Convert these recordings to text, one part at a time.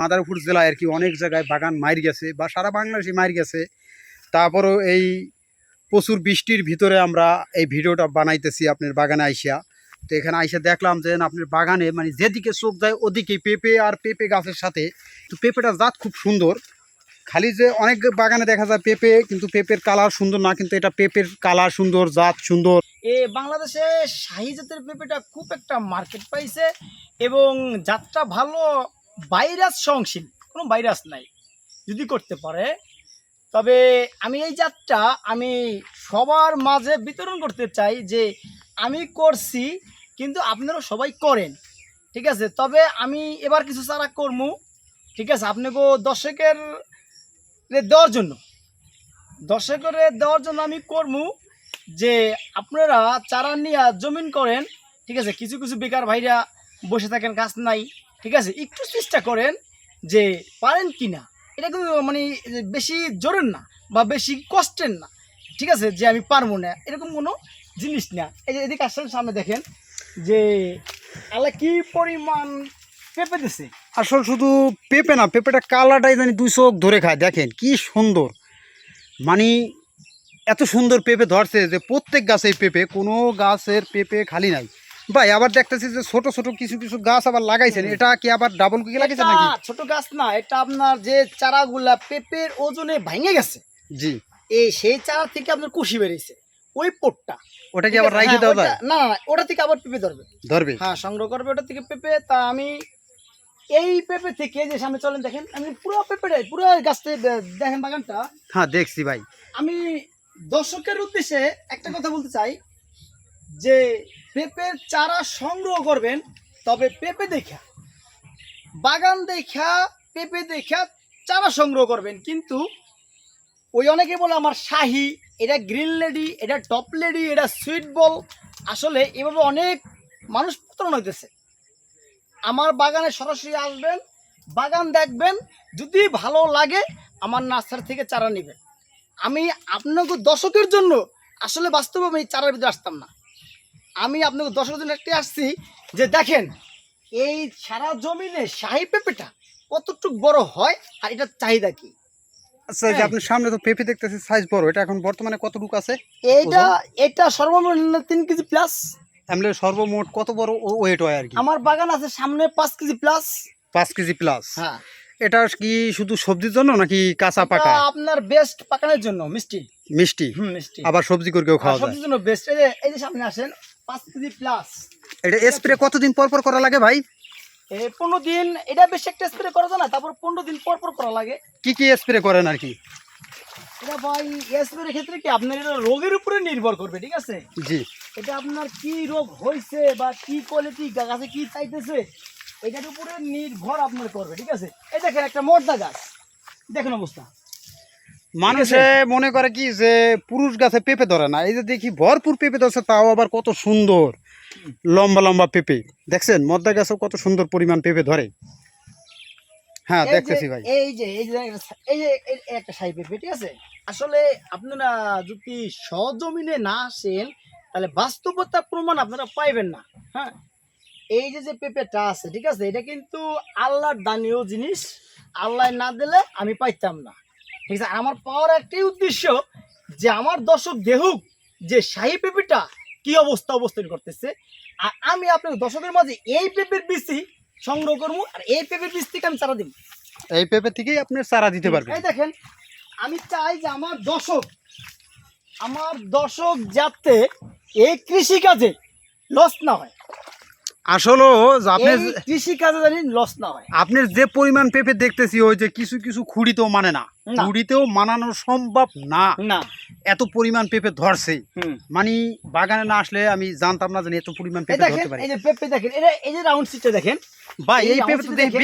মাদারীপুর জেলায় আর কি অনেক জায়গায় বাগান মার গেছে বা সারা বাংলাদেশে মার গেছে। তারপরেও এই প্রচুর বৃষ্টির ভিতরে আমরা এই ভিডিওটা বানাইতেছি আপনার বাগানে আইসা। তো এখানে আইসা দেখলাম যে আপনার বাগানে মানে যেদিকে চোখ যায় ওদিকে পেঁপে আর পেঁপে গাছের সাথে। তো পেঁপেটার জাত খুব সুন্দর। খালি যে অনেক বাগানে দেখা যায় পেঁপে, কিন্তু পেঁপের কালার সুন্দর না, কিন্তু এটা পেঁপের কালার সুন্দর, জাত সুন্দর। এ বাংলাদেশে শাহি জাতের পেঁপেটা খুব একটা মার্কেট পাইছে এবং জাতটা ভালো ভাইরাস সহনশীল, কোনো ভাইরাস নাই। যদি করতে পারে, তবে আমি এই জাতটা আমি সবার মাঝে বিতরণ করতে চাই যে আমি করছি, কিন্তু আপনারা সবাই করেন, ঠিক আছে? তবে আমি এবার কিছু চারা করমু, ঠিক আছে? আপনাকে দর্শকের দেওয়ার জন্য, দর্শকের দেওয়ার জন্য আমি করমু যে আপনারা চারা নিয়ে জমিন করেন, ঠিক আছে? কিছু কিছু বেকার ভাইরা বসে থাকেন কাজ নাই ঠিক আছে? একটু চেষ্টা করেন যে পারেন কি না এটা কিন্তু মানে বেশি জোরের না বা বেশি কষ্টের না। ঠিক আছে? যে আমি পারব না, এরকম কোনো জিনিস না। এই যে এদিকে আসলে সামনে দেখেন যে আলা কি পরিমাণ পেঁপে দিছে। আসল শুধু পেঁপে না, পেঁপেটা কালারটাই জানি দুই চোখ ধরে খায়। দেখেন কি সুন্দর। মানে এত সুন্দর পেঁপে ধরছে যে প্রত্যেক গাছেই পেঁপে, কোনো গাছের পেঁপে খালি নাই। ভাই আবার দেখতেছি যে ছোট ছোট কিছু কিছু গাছ আবার লাগাইছেন। এটা কি আবার ডাবল কি লাগাইছেন নাকি? ছোট গাছ না এটা আপনার যে চারাগুলা পেঁপের ওজনে ভেঙে গেছে জি। এই সেই চারা থেকে আপনার কুশি বেরিয়েছে। ওই পোটটা। ওটা কি আবার রাইখে হ্যাঁ, দেওয়া না না, ওটা থেকে আবার পেঁপে ধরবে। ধরবে? হ্যাঁ সংগ্রহ করবে ওটা থেকে পেঁপে। তা আমি এই পেঁপে থেকে যে সামনে চলেন দেখেন আমি পুরো পেঁপেটাই পুরো গাছটা দেখেন বাগানটা। হ্যাঁ দেখছি ভাই। আমি দর্শকের উদ্দেশ্যে একটা কথা বলতে চাই। যে পেঁপের চারা সংগ্রহ করবেন, তবে পেঁপে দেখা, বাগান দেখা, পেঁপে দেখা চারা সংগ্রহ করবেন। কিন্তু ওই অনেকে বলে আমার শাহি, এটা গ্রিন লেডি, এটা টপ লেডি, এটা সুইট বল। আসলে এভাবে অনেক মানুষ প্রতারণ হইতেছে। আমার বাগানে সরাসরি আসবেন, বাগান দেখবেন, যদি ভালো লাগে আমার নার্সারি থেকে চারা নেবেন। আমি আপনাকে দশকের জন্য আসলে বাস্তবে আমি চারার ভিতরে আসতাম না। আমি আপনাকে দশকের জন্য একটি আসছি যে দেখেন এই সারা জমিনে শাহি পেঁপেটা কতটুক বড় হয় আর এটার চাহিদা কি? আচ্ছা যে হ্যাঁ। আপনার সামনে তো পেঁপে দেখতেছি সাইজ বড়। এটা এখন বর্তমানে কতটুকু আছে? এইটা এটা সর্বনিম্ন তিন কেজি প্লাস এমনি সর্বমোট কত বড় ওয়েট হয় আর কি? আমার বাগান আছে সামনে পাঁচ কেজি প্লাস পাঁচ কেজি প্লাস হ্যাঁ। এটা কি শুধু সবজির জন্য নাকি কাঁচা পাকা? আপনার বেস্ট পাকানোর জন্য মিষ্টি। মিষ্টি? হুম আবার সবজি করে কেউ খাওয়া যায়। সবজির জন্য বেস্ট এই যে সামনে আসেন পাঁচ কেজি প্লাস এটা স্প্রে কতদিন পর পর করা লাগে ভাই? পনেরো দিন এটা বেশি একটা স্প্রে করা যায় না তারপর পনেরো দিন পর পর করা লাগে। কি কি স্প্রে করেন আর কি? এটা ভাই স্প্রের ক্ষেত্রে কি আপনার এটা রোগের উপরে নির্ভর করবে ঠিক আছে? জি। এটা আপনার কি রোগ হয়েছে বা কি কোয়ালিটি গাছে কি চাইতেছে এটার উপরে নির্ভর আপনার করবে ঠিক আছে? এই দেখেন একটা মোর্দা গাছ। দেখেন অবস্থা। মানুষে মনে করে কি যে পুরুষ গাছে পেঁপে ধরে না। এই যে দেখি ভরপুর পেঁপে ধরছে তাও আবার কত সুন্দর। লম্বা লম্বা পেঁপে। দেখছেন? মদ্দা গাছেও কত সুন্দর পরিমাণ পেঁপে ধরে। হ্যাঁ দেখতেছি ভাই। এই যে এই যে এই যে একটা সাই পেঁপে ঠিক আছে? আসলে আপনারা যদি সজমিনে না আসেন তাহলে বাস্তবতা প্রমাণ আপনারা পাইবেন না। হ্যাঁ? এই যে যে পেঁপেটা আছে ঠিক আছে? এটা কিন্তু আল্লাহর দানীয় জিনিস। আল্লাহ না দিলে আমি পাইতাম না। ঠিক আছে? আমার পাওয়ার একটাই উদ্দেশ্য যে আমার দর্শক দেহুক যে শাহী পেঁপেটা কি অবস্থা অবস্থান করতেছে আর আমি আপনার দর্শকের মাঝে এই পেঁপের বীজই সংগ্রহ করব আর এই পেঁপের বীজ থেকে আমি চারা দিব। এই পেঁপে থেকেই আপনি চারা দিতে পারবেন। এই দেখেন আমি চাই যে আমার দর্শক আমার দর্শক যাতে এই কৃষি কাজে লস না হয়। আসলে আপনি কৃষি কাজে জানি লস না হয়। আপনার যে পরিমাণ পেঁপে দেখতেছি ওই যে কিছু কিছু খুঁড়িতেও মানে না। খুঁড়িতেও মানানো সম্ভব না। না। এত পরিমাণ পেঁপে ধরছে। মানে বাগানে না আসলে আমি জানতাম না জানি এত পরিমাণ পেঁপে ধরতে পারে। এই যে পেঁপে দেখেন এটা এই যে রাউন্ড সিটটা দেখেন। ভাই এই পেঁপে তো দেখি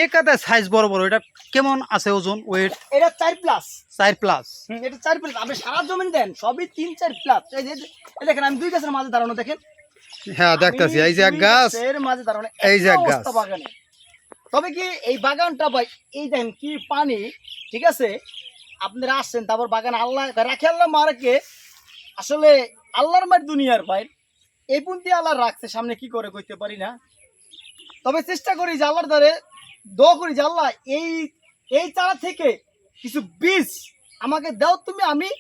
সাইজ বড় বড় এটা কেমন আছে ওজন ওয়েট এটা চার প্লাস চার প্লাস এটা চার প্লাস আপনি সারা জমিন দেন সবই তিন চার প্লাস এই যে দেখেন আমি দুই গাছের মাঝে দাঁড়ানো দেখেন। হ্যাঁ দেখতেছি। এই যে এক গাছ। দাঁড়ানো এই যে এক গাছ। বাগানে। তবে কি এই বাগানটা ভাই এই দেখেন কি পানি ঠিক আছে? আপনারা আসছেন তারপর বাগান আল্লাহ রাখে আল্লাহ মারকে আসলে আল্লাহর মার দুনিয়ার ভাই এই পুন্তি আল্লাহ রাখছে সামনে কি করে কইতে পারি না? তবে চেষ্টা করি যে আল্লাহর দ্বারে দোয়া করি যে আল্লাহ এই এই চারা থেকে কিছু বীজ আমাকে দাও তুমি আমি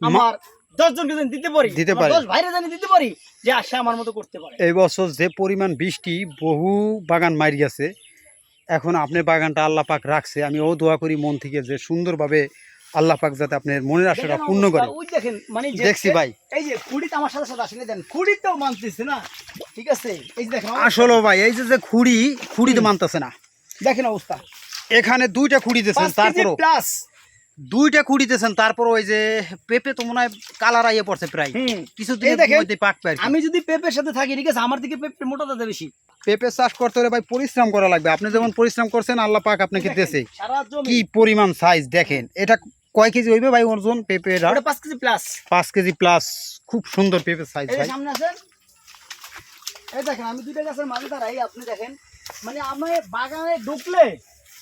আমার দশ যেন দিতে পারি দিতে পারি। দশ ভাইরে জানি দিতে পারি যে আশা আমার মতো করতে পারে। এই বছর যে পরিমাণ বৃষ্টি বহু বাগান মারি গেছে। এখন বাগানটা আল্লাহ পাক রাখছে আমি ও দোয়া করি মন থেকে যে সুন্দরভাবে আল্লাহ পাক যাতে আপনার মনের আশাটা পূর্ণ করে। ওই দেখেন মানে দেখছি ভাই। এই যে কুড়ি তো আমার সাথে সাথে আসলে দেন কুড়ি তো মানতেছে না ঠিক আছে? এই যে দেখেন। আসলে ভাই এই যে যে খুঁড়ি খুঁড়ি তো মানতেছে না। দেখেন অবস্থা। এখানে দুইটা খুঁড়ি দিয়েছেন তারপরও। প্লাস দুইটা খুঁড়ি দিয়েছেন তারপর ওই যে পেঁপে তো মনে হয় কালার আইয়ে পড়ছে প্রায়। দেখেন, মধ্যে আমি যদি পেঁপের সাথে থাকি ঠিক আছে আমার দিকে পেঁপে মোটা দাদা বেশি। পেঁপে চাষ করতে হলে ভাই পরিশ্রম করা লাগবে। আপনি যেমন পরিশ্রম করছেন আল্লাহ পাক আপনাকে দিয়েছে। কি পরিমাণ সাইজ দেখেন এটা কয় কেজি হইবে ভাই ওজন পেঁপের? ওটা পাঁচ কেজি প্লাস পাঁচ কেজি প্লাস খুব সুন্দর পেঁপের সাইজ এই ভাই। সামনে আছেন। এই দেখেন আমি দুইটা গাছের মাঝে দাঁড়াই আপনি দেখেন। মানে আমি বাগানে ঢুকলে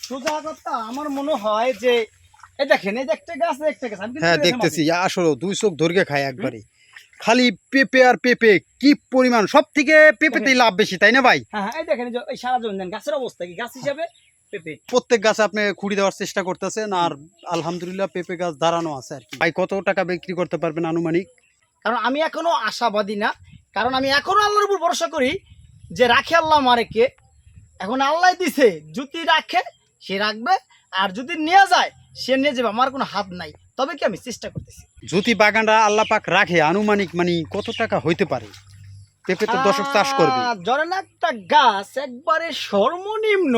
সোজা কথা আমার মনে হয় যে এই দেখেন এই একটা গাছ একটা গাছ। হ্যাঁ দেখতেছি। আসলে দুই চোখ ধরে খায় একবারে। খালি পেঁপে আর পেঁপে কি পরিমাণ? সব থেকে পেঁপেতেই লাভ বেশি তাই না ভাই? হ্যাঁ হ্যাঁ এই দেখেন এই সারা জমি গাছের অবস্থা কি? গাছ হিসাবে পেঁপে। প্রত্যেক গাছে আপনি খুঁড়ি দেওয়ার চেষ্টা করতেছেন আর আলহামদুলিল্লাহ পেঁপে গাছ দাঁড়ানো আছে আর কি। ভাই কত টাকা বিক্রি করতে পারবেন আনুমানিক? কারণ আমি এখনও আশাবাদী না কারণ আমি এখনও আল্লাহর উপর ভরসা করি যে রাখে আল্লাহ আমারেকে। এখন আল্লাহ দিছে যদি রাখে সে রাখবে আর যদি নিয়ে যায় সে নিয়ে যাবে আমার কোনো হাত নাই। তবে কি আমি চেষ্টা করতেছি? যদি বাগানটা আল্লাহ পাক রাখে আনুমানিক মানে কত টাকা হইতে পারে? পেঁপে তো দশক চাষ করবে। ধরেন একটা গাছ একবারে সর্বনিম্ন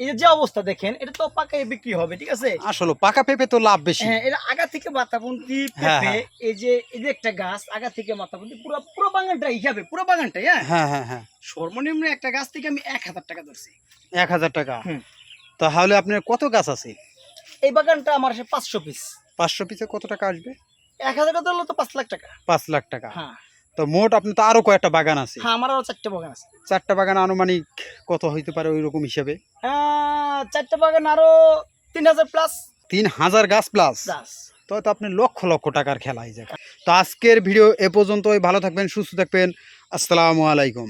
এই যে অবস্থা দেখেন এটা তো পাকায় বিক্রি হবে ঠিক আছে? আসলে পাকা পেঁপে তো লাভ বেশি। হ্যাঁ এটা আগা থেকে মাথাপন্থী হ্যাঁ, পেঁপে এই যে এই যে একটা গাছ আগা থেকে মাথাপন্থী পুরো পুরো বাগানটা হিসাবে পুরো বাগানটাই হ্যাঁ? হ্যাঁ হ্যাঁ হ্যাঁ। সর্বনিম্ন একটা গাছ থেকে আমি এক হাজার টাকা ধরছি। এক হাজার টাকা। তাহলে আপনার কত গাছ আছে? এই বাগানটা আমার সে পাঁচশো পিস পাঁচশো পিসে কত টাকা আসবে? এক হাজার টাকা ধরলে তো পাঁচ লাখ টাকা। পাঁচ লাখ টাকা। হ্যাঁ। তো মোট আপনি তো আরও কয়েকটা বাগান আছে। হ্যাঁ আমার আরও চারটে বাগান আছে। চারটা বাগান আনুমানিক কত হইতে পারে ওই রকম হিসাবে চারটে বাগান আরও তিন হাজার প্লাস তিন হাজার গাছ প্লাস তো তো আপনি লক্ষ লক্ষ টাকার খেলা এই জায়গায় তো আজকের ভিডিও এ পর্যন্তই। ভালো থাকবেন সুস্থ থাকবেন। আসসালামু আলাইকুম।